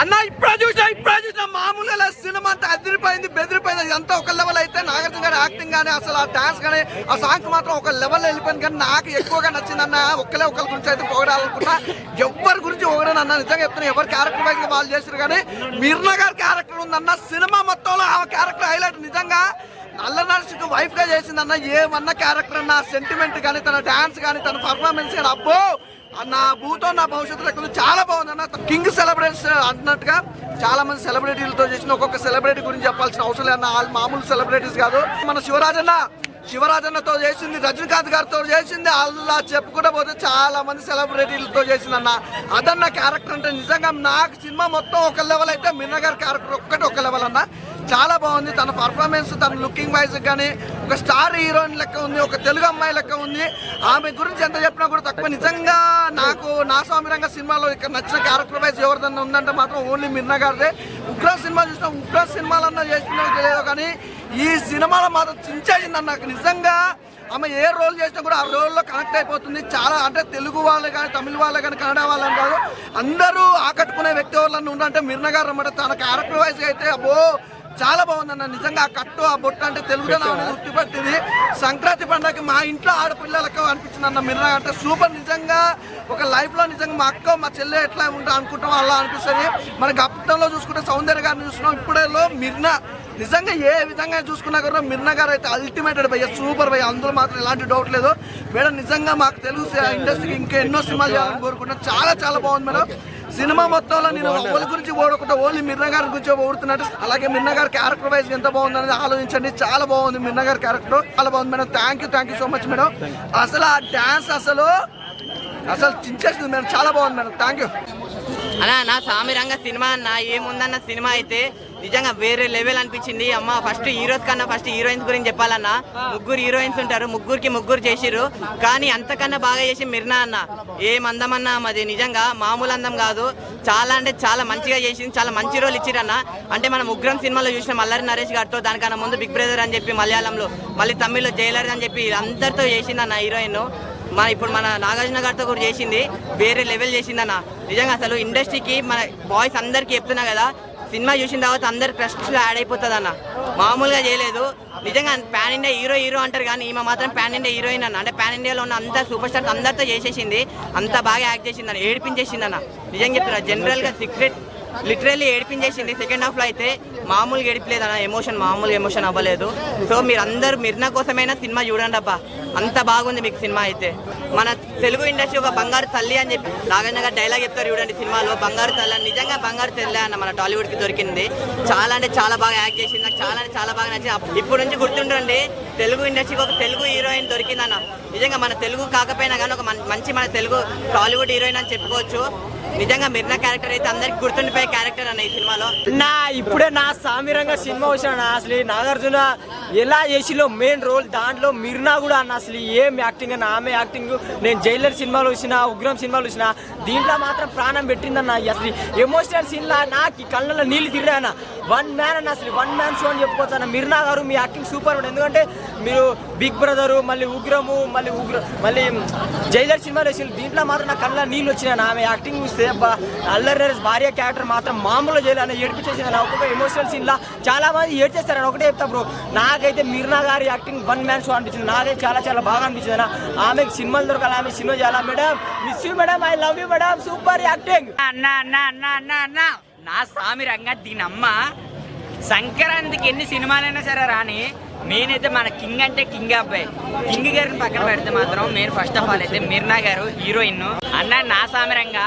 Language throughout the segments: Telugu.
అన్న ఇప్పుడే చూసినా ఇప్పుడు చూసా మామూలుగా సినిమా అంతా అదిరిపోయింది బెదిరిపోయింది. ఇదంతా ఒక లెవెల్ అయితే నాగార్జున గారి యాక్టింగ్ కానీ అసలు ఆ డాన్స్ కానీ ఆ సాంగ్ మాత్రం ఒక లెవెల్ వెళ్ళిపోయింది. కానీ నాకు ఎక్కువగా నచ్చిందన్న ఒక్కలే ఒకరి గురించి అయితే పొగడాలనుకున్నా ఎవరి గురించి పొగడను అన్న నిజంగా చెప్తున్నా ఎవరి క్యారెక్టర్ వైజ్ వాళ్ళు చేశారు కానీ మిర్నా గారి క్యారెక్టర్ ఉందన్న సినిమా మొత్తంలో ఆ క్యారెక్టర్ హైలైట్ నిజంగా నల్ల నర్సుకు వైఫ్గా చేసిందన్న ఏమన్న క్యారెక్టర్ అన్న సెంటిమెంట్ కానీ తన డాన్స్ కానీ తన పర్ఫార్మెన్స్ కానీ అబ్బో! నా భూతో నా భవిష్యత్తు లెక్కలు చాలా బాగుంది అన్న కింగ్ సెలబ్రేట్స్ అన్నట్టుగా చాలా మంది సెలబ్రిటీలతో చేసిన ఒక్కొక్క సెలబ్రిటీ గురించి చెప్పాల్సిన అవసరం లేదు వాళ్ళు మామూలు సెలబ్రిటీస్ కాదు. మన శివరాజన్న శివరాజన్నతో చేసింది రజనీకాంత్ గారితో చేసింది అలా చెప్పుకుంటూ పోతే చాలా మంది సెలబ్రిటీలతో చేసిందన్న. అదన్న క్యారెక్టర్ అంటే నిజంగా నాకు సినిమా మొత్తం ఒక లెవెల్ అయితే మిన్న గారి క్యారెక్టర్ ఒక్కటి ఒక లెవెల్ అన్న. చాలా బాగుంది తన పర్ఫార్మెన్స్ తన లుకింగ్ వైజ్ కానీ ఒక స్టార్ హీరోయిన్ లెక్క ఉంది ఒక తెలుగు అమ్మాయి లెక్క ఉంది. ఆమె గురించి ఎంత చెప్పినా కూడా తక్కువ. నిజంగా నాకు నా స్వామిరంగ సినిమాలో ఇక్కడ నచ్చిన క్యారెక్టర్ వైజ్ ఎవరిదన్నా ఉందంటే మాత్రం ఓన్లీ మిన్న గారిదే. ఉగ్ర సినిమా చూసిన ఉగ్ర సినిమాలన్నా చేసినా తెలియదు కానీ ఈ సినిమాలో మాత్రం చించేసింది నాకు నిజంగా ఆమె ఏ రోల్ చేసినా కూడా ఆ రోల్లో కనెక్ట్ అయిపోతుంది. చాలా అంటే తెలుగు వాళ్ళు కానీ తమిళ వాళ్ళు కానీ కన్నడ వాళ్ళని కాదు. అందరూ ఆకట్టుకునే వ్యక్తి వాళ్ళని ఉండంటే మిర్న గారు అన్నమాట తన క్యారెక్టర్ వైజ్ అయితే అబ్బో చాలా బాగుందన్న నిజంగా ఆ కట్టు ఆ బొట్టు అంటే అనేది గుర్తుపట్టింది. సంక్రాంతి పండుగకి మా ఇంట్లో ఆడపిల్లలకు అనిపించింది అన్న మిర్న అంటే సూపర్ నిజంగా ఒక లైఫ్లో నిజంగా మా అక్క మా చెల్లె ఎట్లా ఉంటా అనుకుంటాం అలా అనిపిస్తుంది. మన గతంలో చూసుకుంటే సౌందర్య గారిని చూస్తున్నాం. ఇప్పుడేలో మిర్న నిజంగా ఏ విధంగా చూసుకున్నా కూడా మిర్న గారు అయితే అల్టిమేటెడ్ భయ్య సూపర్ భయ్య. అందులో మాత్రం ఎలాంటి డౌట్ లేదు. మేడం నిజంగా మాకు తెలుగు ఇండస్ట్రీకి ఇంకా ఎన్నో సినిమాలు చేయాలని కోరుకుంటున్నా చాలా చాలా బాగుంది మేడం. సినిమా మొత్తంలో నేను ఎవరి గురించి ఓడకుండా ఓన్లీ మిర్న గారి గురించి ఓడుతున్నట్టు. అలాగే మిర్న గారి క్యారెక్టర్ వైజ్ ఎంత బాగుంది అనేది ఆలోచించండి. చాలా బాగుంది మిర్న గారి క్యారెక్టర్ చాలా బాగుంది madam. Thank you thank you so much madam. అసలు ఆ డ్యాన్స్ అసలు అసలు చించేస్తుంది మేడం. చాలా బాగుంది మేడం. థ్యాంక్ యూ అన్న నా సామిరంగ సినిమా అన్న ఏముందన్న సినిమా అయితే నిజంగా వేరే లెవెల్ అనిపించింది. అమ్మ ఫస్ట్ హీరోస్ కన్నా ఫస్ట్ హీరోయిన్స్ గురించి చెప్పాలన్నా ముగ్గురు హీరోయిన్స్ ఉంటారు ముగ్గురికి ముగ్గురు చేసిరు కానీ అంతకన్నా బాగా చేసి మిర్నా అన్న. ఏం అందమన్నా అది నిజంగా మామూలు అందం కాదు. చాలా అంటే చాలా మంచిగా చేసింది చాలా మంచి రోల్ ఇచ్చిరన్న అంటే మనం ఉగ్రం సినిమాలో చూసిన మల్లరి నరేష్ గారితో దానికన్నా ముందు బిగ్ బ్రదర్ అని చెప్పి మలయాళంలో మళ్ళీ తమిళ్ళో జైలర్ అని చెప్పి అందరితో చేసింది అన్న హీరోయిన్ మన ఇప్పుడు మన నాగార్జున గారితో కూడా చేసింది వేరే లెవెల్ చేసిందన్న నిజంగా అసలు ఇండస్ట్రీకి మన బాయ్స్ అందరికీ చెప్తున్నా కదా సినిమా చూసిన తర్వాత అందరు క్రష్లో యాడ్ అయిపోతుంది అన్న మామూలుగా చేయలేదు. నిజంగా పాన్ ఇండియా హీరో హీరో అంటారు కానీ ఈమె మాత్రం పాన్ ఇండియా హీరోయిన్ అన్న. అంటే పాన్ ఇండియాలో ఉన్న అంత సూపర్ స్టార్స్ అందరితో చేసేసింది. అంత బాగా యాక్ట్ చేసింది అన్న ఏడిపించేసింది అన్న నిజంగా చెప్తున్నా జనరల్గా సీక్రెట్ లిటరల్లీ ఏడిపించేసింది సెకండ్ హాఫ్లో అయితే. మామూలుగా గడిపలేదు అన్న ఎమోషన్ మామూలుగా ఎమోషన్ అవ్వలేదు. సో మీరు అందరు మిర్నా కోసమైనా సినిమా చూడండి అబ్బా. అంత బాగుంది మీకు సినిమా అయితే. మన తెలుగు ఇండస్ట్రీ ఒక బంగారు తల్లి అని చెప్పి నాగన్న గారు డైలాగ్ చెప్తారు చూడండి సినిమాలో. బంగారు తల్లి అని నిజంగా బంగారు తల్లి అన్న మన టాలీవుడ్కి దొరికింది. చాలా అంటే చాలా బాగా యాక్ట్ చేసింది. నాకు చాలా అంటే చాలా బాగా నచ్చింది. ఇప్పుడు నుంచి గుర్తుండండి తెలుగు ఇండస్ట్రీకి ఒక తెలుగు హీరోయిన్ దొరికిందన్న. నిజంగా మన తెలుగు కాకపోయినా కానీ ఒక మంచి మన తెలుగు టాలీవుడ్ హీరోయిన్ అని చెప్పుకోవచ్చు. నిజంగా మిర్నా క్యారెక్టర్ అయితే అందరికి గుర్తుండిపోయే క్యారెక్టర్ అన్న ఈ సినిమాలో. నా ఇప్పుడే నా సామిరంగా సినిమా వచ్చిన అసలు నాగార్జున ఎలా చేసిలో మెయిన్ రోల్ దాంట్లో మిర్నా కూడా అన్న అసలు ఏం యాక్టింగ్ అన్న ఆమె యాక్టింగ్ నేను జైలర్ సినిమాలు వచ్చిన ఉగ్రం సినిమాలు వచ్చిన దీంట్లో మాత్రం ప్రాణం పెట్టిందన్న అసలు ఎమోషనల్ సీన్లా నాకు కళ్ళలో నీళ్ళు తిరిగాయన్న వన్ మ్యాన్ అన్న అసలు వన్ మ్యాన్ షో అని చెప్పుకోవచ్చు అన్న. మిర్నా గారు మీ యాక్టింగ్ సూపర్ ఉంది ఎందుకంటే మీరు బిగ్ బ్రదరు మళ్ళీ ఉగ్రము మళ్ళీ ఉగ్ర మళ్ళీ జైలర్ సినిమాలు వేసి దీంట్లో మాత్రం నా కళ్ళ నీళ్ళు వచ్చినాయి ఆమె యాక్టింగ్ చూస్తే అల్లరి నరేష్ భార్య క్యారెక్టర్ మాత్రం మామూలు చేయాలని. ఏడిపించేసింది అన్న ఒక్కొక్క ఎమోషనల్ సీన్లా చాలా మంది ఏడ్చేస్తారు. అని ఒకటే చెప్తా బ్రో నాకైతే మీర్నా గారి యాక్టింగ్ వన్ మ్యాన్ షో అనిపించింది. నాకైతే చాలా చాలా బాగా అనిపించింది అన్న. ఆమెకి సినిమాలు దొరకాలి ఆమె సినిమా చేయాలా? Madam miss you madam I love you madam super acting అన్న అన్న అన్న అన్న అన్న. నా స్వామి రంగ దీని అమ్మ సంక్రాంతికి ఎన్ని సినిమాలైనా సరే రాని నేనైతే మన కింగ్ అంటే కింగ్ అబ్బాయి. కింగ్ గారిని పక్కన పెడితే మాత్రం నేను ఫస్ట్ ఆఫ్ ఆల్ అయితే మీర్నా గారు హీరోయిన్ అన్న నా సామిరంగా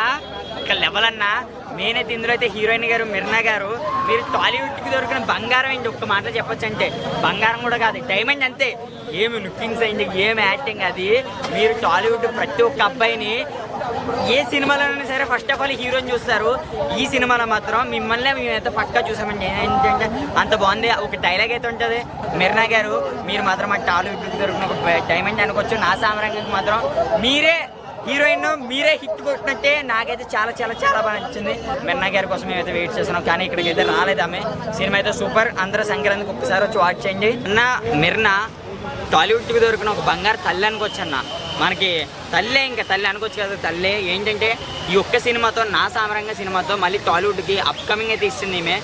ఒక లెవెల్ అన్న నేనైతే ఇందులో అయితే హీరోయిన్ గారు మిర్నా గారు మీరు టాలీవుడ్కి దొరికిన బంగారం ఏంటి ఒక్క మాట చెప్పొచ్చు అంటే. బంగారం కూడా కాదు డైమండ్ అంతే. ఏమి లుకింగ్స్ అయింది ఏమి యాక్టింగ్ అది. మీరు టాలీవుడ్ ప్రతి ఒక్క అబ్బాయిని ఏ సినిమాలోనైనా సరే ఫస్ట్ ఆఫ్ ఆల్ హీరోని చూస్తారు. ఈ సినిమాలో మాత్రం మిమ్మల్ని మేమైతే పక్కా చూసామండి. ఏంటంటే అంత బాగుంది ఒక డైలాగ్ అయితే ఉంటుంది. మిర్నా గారు మీరు మాత్రం మా టాలీవుడ్ దొరికిన ఒక డైమండ్ అనుకోవచ్చు. నా సామరంగకి మాత్రం మీరే హీరోయిన్ మీరే హిట్ కొట్టినట్టే నాకైతే చాలా చాలా చాలా బాగా నచ్చింది. మిర్నా గారి కోసం మేమైతే వెయిట్ చేస్తున్నాం. కానీ ఇక్కడికి అయితే రాలేదు ఆమె. సినిమా అయితే సూపర్. అందరూ సంక్రాంతికి ఒక్కసారి వచ్చి వాచ్ చేయండి. అన్న మిర్నా టాలీవుడ్కి దొరికిన ఒక బంగారు తల్లి అనుకోవచ్చన్న మనకి తల్లే ఇంకా తల్లి అనుకోవచ్చు కదా తల్లే. ఏంటంటే ఈ ఒక్క సినిమాతో నా సామరంగ సినిమాతో మళ్ళీ టాలీవుడ్కి అప్కమింగ్ అయితే ఇస్తుంది ఈమె.